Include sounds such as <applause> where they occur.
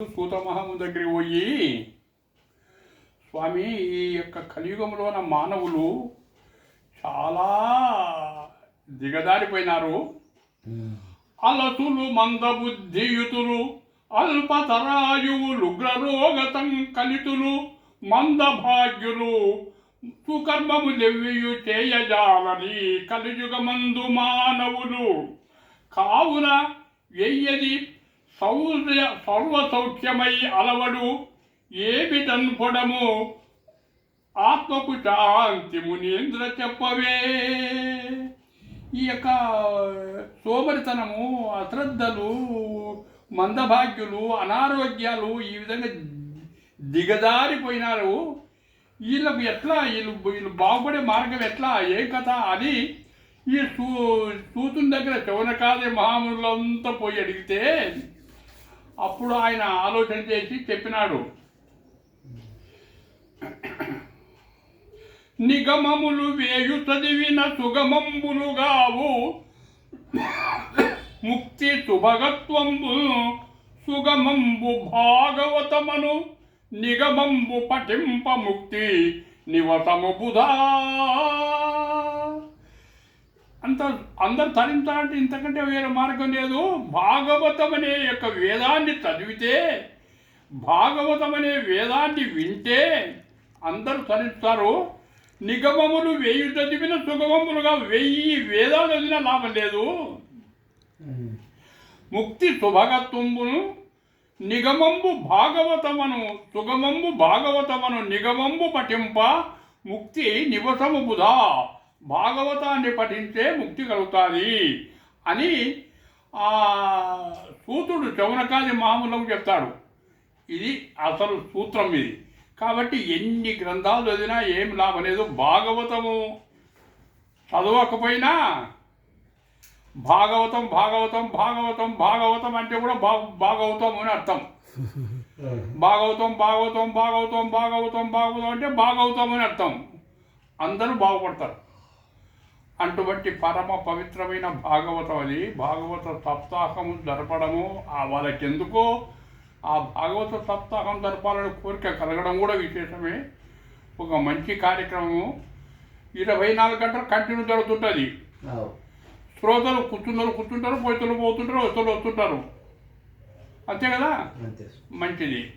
సూతమహము దగ్గర దగ్గరికి పోయి స్వామి ఈ యొక్క కలియుగంలోన మానవులు చాలా దిగదారిపోయినారు అలతులు మందబుద్ధియుతులు అల్పతరాయువులు గ్రరోగతం కలితులు మందభాగ్యులు సుకర్మము లెవ్వియు చేయజాలని కలియుగమందు మానవులు. కావున వెయ్యది సౌర్య సర్వసౌఖ్యమై అలవడు ఏమి తన్పడము ఆత్మకు శాంతి మునీంద్ర చెప్పవే. ఈ యొక్క సోమరితనము అశ్రద్ధలు మందభాగ్యులు అనారోగ్యాలు ఈ విధంగా దిగజారిపోయినారు. వీళ్ళకు ఎట్లా వీళ్ళు వీళ్ళు బాగుపడే మార్గం ఎట్లా ఏ కథ అని ఈ సూ సూతుని దగ్గర చౌనకాది మహాములంతా పోయి అడిగితే అప్పుడు ఆయన ఆలోచన చేసి చెప్పినాడు. నిగమములు వేయు చదివిన సుగమంబులుగావు ముక్తి సుభగత్వంబు సుగమంబు భాగవతమను. నిగమంబు పఠింప ముక్తి నివసము బుధా. అంత అందరు తరించాలంటే ఇంతకంటే వేరే మార్గం లేదు. భాగవతం అనే యొక్క వేదాన్ని చదివితే భాగవతం అనే వేదాన్ని వింటే అందరూ తరిస్తారు నిగమములు వెయ్యి చదివిన సుగమములుగా వెయ్యి వేదాలు చదివినా లాభం లేదు. ముక్తి శుభగత్వంబును నిగమంబు భాగవతమను సుగమంబు భాగవతమను నిగమంబు పఠింప ముక్తి నివసము బుధా. భాగవతాన్ని పఠించే ముక్తి కలుగుతుంది అని ఆ సూతుడు చౌనకాది మామూలకు చెప్తాడు. ఇది అసలు సూత్రం ఇది. కాబట్టి ఎన్ని గ్రంథాలు చదివినా ఏం లాభం లేదు. భాగవతము చదవకపోయినా భాగవతం భాగవతం భాగవతం భాగవతం అంటే కూడా భా భాగవతం అని అర్థం. <laughs> భాగవతం భాగవతం భాగవతం భాగవతం భాగవతం అంటే భాగవతం అని అర్థం. అందరూ బాగుపడతారు. అటువంటి పరమ పవిత్రమైన భాగవతం అది. భాగవత సప్తాహము జరపడము. ఆ వాళ్ళకెందుకో ఆ భాగవత సప్తాహం జరపాలని కోరిక కలగడం కూడా విశేషమే. ఒక మంచి కార్యక్రమము. ఇరవై నాలుగు గంటలు కంటిన్యూ జరుగుతుంటుంది. శ్రోతలు కూర్చున్నారు కూర్చుంటారు పోయితలు పోతుంటారు వస్తువులు వస్తుంటారు. అంతే కదా? మంచిది.